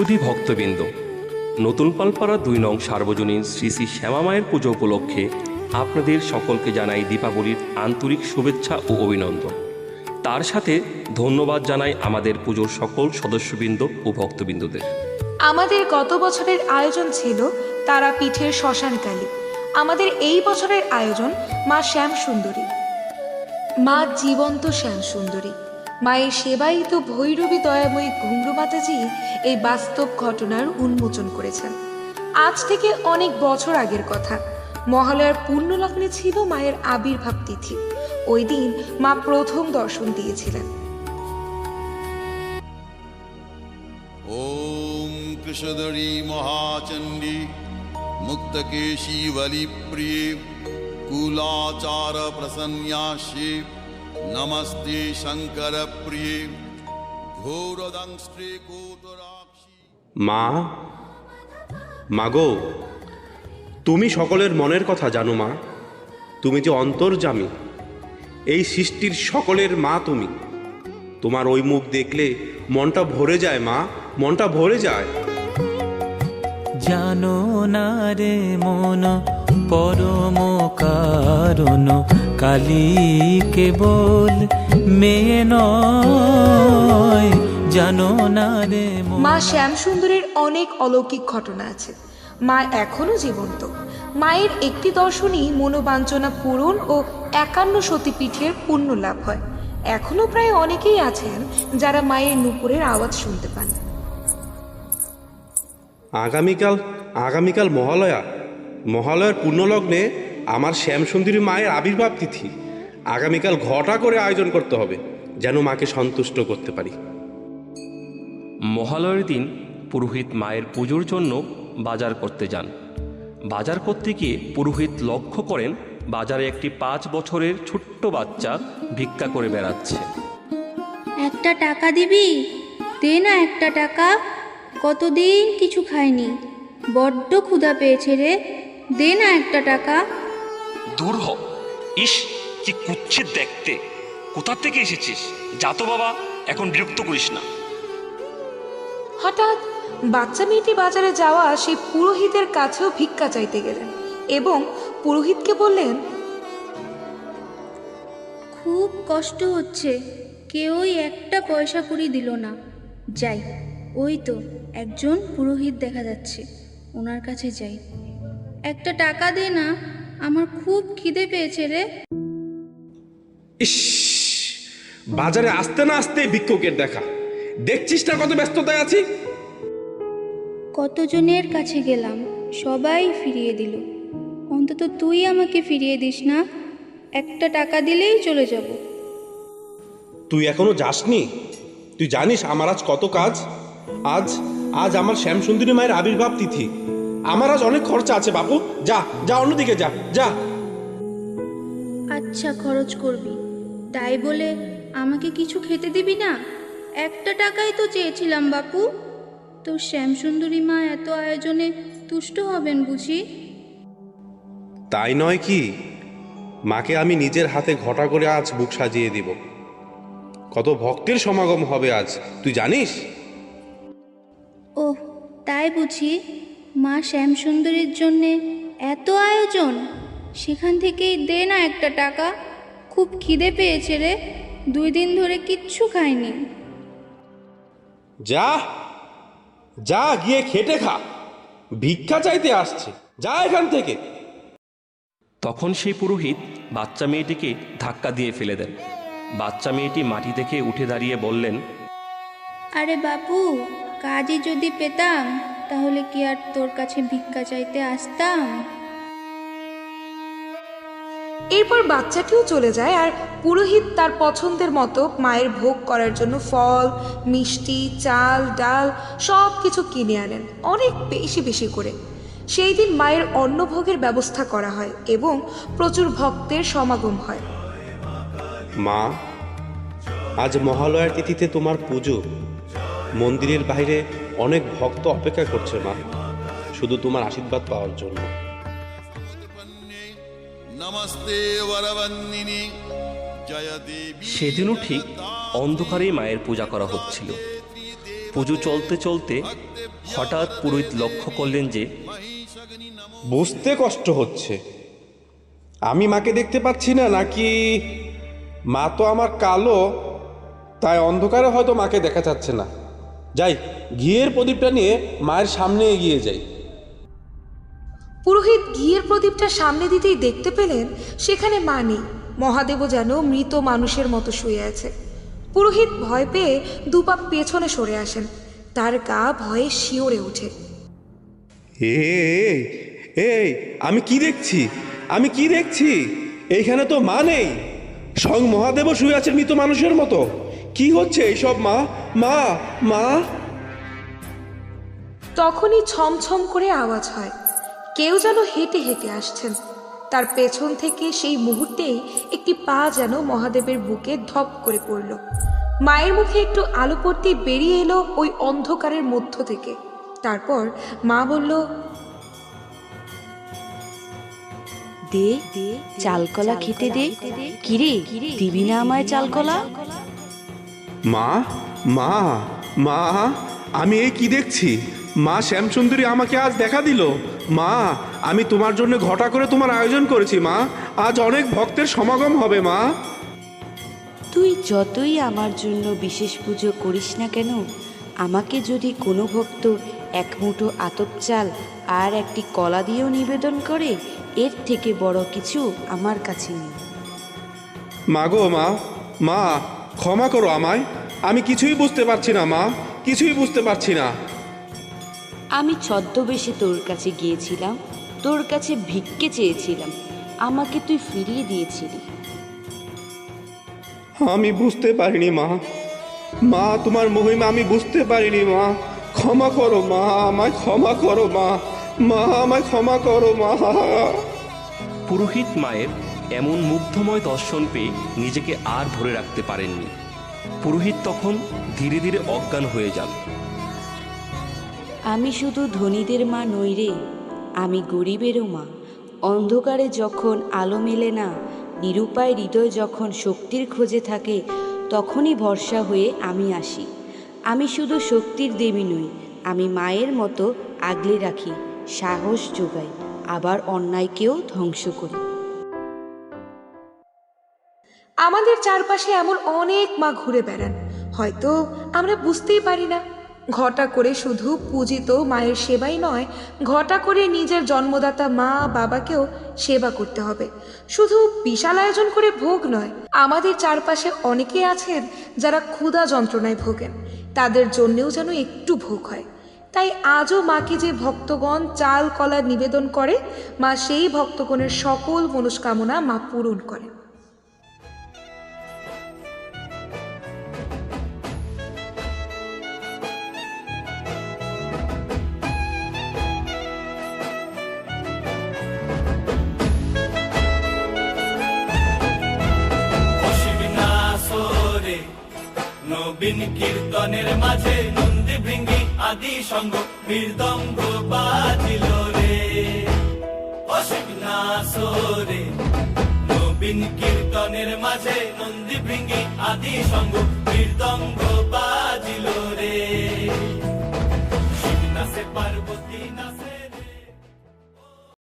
সুধী ভক্তবৃন্দ। নতুন পালপাড়া দুই নং সার্বজনীন শ্রী শ্রী শ্যামা মায়ের পুজো উপলক্ষে আপনাদের সকলকে জানাই দীপাবলির আন্তরিক শুভেচ্ছা ও অভিনন্দন। তার সাথে ধন্যবাদ জানাই আমাদের পুজোর সকল সদস্যবৃন্দ ও ভক্তবৃন্দদের। আমাদের গত বছরের আয়োজন ছিল তারা পিঠের শ্মশানকালী। আমাদের এই বছরের আয়োজন মা শ্যাম সুন্দরী মা জীবন্ত শ্যাম সুন্দরী মায়ের সেবায়িত ভৈরবী দয়াময়ী ঘুমরু মাতাজি এই বাস্তব ঘটনার উন্মোচন করেছেন। আজ থেকে অনেক বছর আগের কথা। মহালয়ার পূর্ণলগ্নে ছিল মায়ের আবির্ভাব তিথি। ওই দিন মা প্রথম দর্শন দিয়েছিলেন। ওম কৃষদরী মহাচণ্ডী, মুক্তকেশী বলিপ্রিয়ে কুলাচার প্রসন্যাসী নমস্তে শঙ্কর প্রিয়ে। ঘোরদংশ্রী কোটরাক্ষী মা মাগো তুমি সকলের মনের কথা জানো মা। তুমি যে অন্তর্জামী এই সৃষ্টির সকলের মা তুমি। তোমার ওই মুখ দেখলে মনটা ভরে যায় মা মনটা ভরে যায়। জানো না রে মন পরম কারণ। কালী কেবল মেয়ে নয় জানো না রে মন। মা শ্যাম সুন্দরের অনেক অলৌকিক ঘটনা আছে। মা এখনও জীবন্ত। মায়ের একটি দর্শনই মনোবাঞ্ছনা পূরণ ও একান্ন সতীপীঠের পুণ্য লাভ হয়। এখনও প্রায় অনেকেই আছেন যারা মায়ের নুপুরের আওয়াজ শুনতে পান। আগামীকাল আগামীকাল মহালয়া। মহালয়ার পূর্ণলগ্নে আমার শ্যামসুন্দরী মায়ের আবির্ভাব তিথি। আগামীকাল ঘটা করে আয়োজন করতে হবে যেন মাকে সন্তুষ্ট করতে পারি। মহালয়ের দিন পুরোহিত মায়ের পুজোর জন্য বাজার করতে যান। বাজার করতে গিয়ে পুরোহিত লক্ষ্য করেন বাজারে একটি পাঁচ বছরের ছোট্ট বাচ্চা ভিক্ষা করে বেড়াচ্ছে। একটা টাকা দিবি? দে না একটা টাকা। কতদিন কিছু খাইনি? বড্ড ক্ষুধা পেয়েছে রে। দে না একটা টাকা। দূর হ। ইস কি কুচ্ছিত দেখতে। কোথা থেকে এসেছিস? যা তো বাবা এখন বিরক্ত করিস না। হঠাৎ বাচ্চা মেয়েটি বাজারে যাওয়া সেই পুরোহিতের কাছেও ভিক্ষা চাইতে গেলেন এবং পুরোহিতকে বললেন খুব কষ্ট হচ্ছে। কেউই একটা পয়সা কুড়ি দিল না। যাই ওই তো একজন পুরোহিত দেখা যাচ্ছে। ওনার কাছে যাই। একটা টাকা দে না। আমার খুব খিদে পেয়েছে রে। ইস বাজারে আসতে না আসতে ভিক্ষুকের দেখা। দেখছিস না কত ব্যস্ততায় আছি? কতজনের কাছে গেলাম সবাই ফিরিয়ে দিল। অন্তত তুই আমাকে ফিরিয়ে দিস না একটা টাকা দিলেই চলে যাব। তুই এখনও যাসনি? তুই জানিস আমার আজ কত কাজ? আজ আজ আমার শ্যামসুন্দরী মায়ের আবির্ভাব তিথি। আমার আজ অনেক খরচা আছে বাপু। যা যা অন্যদিকে যা যা। আচ্ছা খরচ করবি। তাই বলে আমাকে কিছু খেতে দিবি না? একটা টাকাই তো চেয়েছিলাম বাপু। তো শ্যামসুন্দরী মা এত আয়োজনে তুষ্ট হবেন বুঝি? তাই নয় কি? মাকে আমি নিজের হাতে ঘটা করে আজ বুক সাজিয়ে দিব। কত ভক্তের সমাগম হবে আজ তুই জানিস? ওহ তাই বুঝি। মা শ্যামসুন্দরীর জন্যে এত আয়োজন। সেখান থেকেই দে না একটা টাকা। খুব খিদে পেয়েছে রে। দুই দিন ধরে কিচ্ছু খাইনি। যা যা গিয়ে খেটে খা। ভিক্ষা চাইতে আসছে। যা এখান থেকে। তখন সেই পুরোহিত বাচ্চা মেয়েটিকে ধাক্কা দিয়ে ফেলে দেন। বাচ্চা মেয়েটি মাটি থেকে উঠে দাঁড়িয়ে বললেন আরে বাপু কাজই যদি পেতাম। তাহলে কি আর তোর কাছে ভিক্ষা চাইতে আসতাম? এরপর বাচ্চাটিও চলে যায় আর পুরোহিত তার পছন্দের মতো মায়ের ভোগ করার জন্য ফল মিষ্টি চাল ডাল সব কিছু কিনে আনেন অনেক বেশি বেশি করে। সেই দিন মায়ের অন্নভোগের ব্যবস্থা করা হয় এবং প্রচুর ভক্তের সমাগম হয়। মা আজ মহালয়ার তিথিতে তোমার পুজো। মন্দিরের বাইরে অনেক ভক্ত অপেক্ষা করছে মা। শুধু তোমার আশীর্বাদ পাওয়ার জন্য। সেদিনও ঠিক অন্ধকারে মায়ের পূজা করা হচ্ছিল। পুজো চলতে চলতে হঠাৎ পুরোহিত লক্ষ্য করলেন যে বুঝতে কষ্ট হচ্ছে। আমি মাকে দেখতে পাচ্ছি না নাকি মা তো আমার কালো তাই অন্ধকারে হয়তো মাকে দেখা যাচ্ছে না। যাই ঘিয়ের প্রদীপটা নিয়ে মায়ের সামনে এগিয়ে যাই। পুরোহিত ঘিয়ের প্রদীপটা সামনে দিতেই দেখতে পেলেন সেখানে মা নেই। মহাদেবও যেন মৃত মানুষের মতো শুয়ে আছে। পুরোহিত ভয় পেয়ে দুপা পেছনে সরে আসেন। তার গা ভয়ে শিওরে ওঠে। এই এই আমি কি দেখছি? আমি কি দেখছি? এইখানে তো মা নেই। স্বয়ং মহাদেবও শুয়ে আছেন মৃত মানুষের মতো। কি হচ্ছে এইসব মা? মা মা। তখনই ছমছম করে আওয়াজ হয়। কেউ যেন হেঁটে হেঁটে আসছেন। তার পেছন থেকে সেই মুহূর্তেই একটি পা যেন মহাদেবের বুকে ধপ করে পড়ল। মায়ের মুখে একটু আলো পড়তে বেরিয়ে এলো ওই অন্ধকারের মধ্য থেকে। তারপর মা বলল দে দে। চালকলা খেতে দে। কিরে দিবি না আমায় চালকলা? মা? মা মা আমি এই কি দেখছি? মা শ্যামসুন্দরী আমাকে আজ দেখা দিল। মা আমি তোমার জন্য ঘটা করে তোমার আয়োজন করেছি মা। আজ অনেক ভক্তের সমাগম হবে মা। তুই যতই আমার জন্য বিশেষ পুজো করিস না কেন আমাকে যদি কোনো ভক্ত এক মুঠো আতপ চাল আর একটি কলা দিয়েও নিবেদন করে এর থেকে বড় কিছু আমার কাছে নেই। মা গো মা মা ক্ষমা করো আমায়। আমি কিছুই বুঝতে পারছি না মা। কিছুই বুঝতে পারছি না। আমি ছদ্মবেশে তোর কাছে গিয়েছিলাম তোর কাছে ভিক্ষে চেয়েছিলাম আমাকে তুই ফিরিয়ে দিয়েছিলি। আমি বুঝতে পারিনি মা। মা তোমার মহিমা আমি বুঝতে পারিনি মা। ক্ষমা করো মা আমায় ক্ষমা করো মা। মা আমায় ক্ষমা করো মা। পুরোহিত মায়ের এমন মুগ্ধময় দর্শন পেয়ে নিজেকে আর ধরে রাখতে পারেননি। পুরোহিত তখন ধীরে ধীরে অজ্ঞান হয়ে যান আমি শুধু ধনীদের মা নই রে, আমি গরিবেরও মা। অন্ধকারে যখন আলো মেলে না, নিরুপায় হৃদয় যখন শক্তির খোঁজে থাকে, তখনই ভরসা হয়ে আমি আসি। আমি শুধু শক্তির দেবী নই, আমি মায়ের মতো আগলে রাখি, সাহস যোগাই, আবার অন্যায়কেও ধ্বংস করি। আমাদের চারপাশে এমন অনেক মা ঘুরে বেড়ান। হয়তো আমরা বুঝতেই পারি না। ঘটা করে শুধু পূজিত মায়ের সেবাই নয়, ঘটা করে নিজের জন্মদাতা মা, বাবাকেও সেবা করতে হবে। শুধু বিশাল আয়োজন করে ভোগ নয়, আমাদের চারপাশে অনেকে আছেন যারা ক্ষুধা যন্ত্রণায় ভোগেন। তাদের জন্যেও যেন একটু ভোগ হয়। তাই আজও মাকে যে ভক্তগণ চাল, কলা নিবেদন করে, মা সেই ভক্তগণের সকল মনস্কামনা মা পূরণ করেন। নবীন কীর্তনের মাঝে নন্দী ভৃঙ্গি আদি সঙ্গ মৃদঙ্গ বাজিল রে। অশ্বিনাসরে নবীন কীর্তনের মাঝে নন্দী ভৃঙ্গি আদি সঙ্গ মৃদঙ্গ বাজিল রে। শিব পার্বতী রে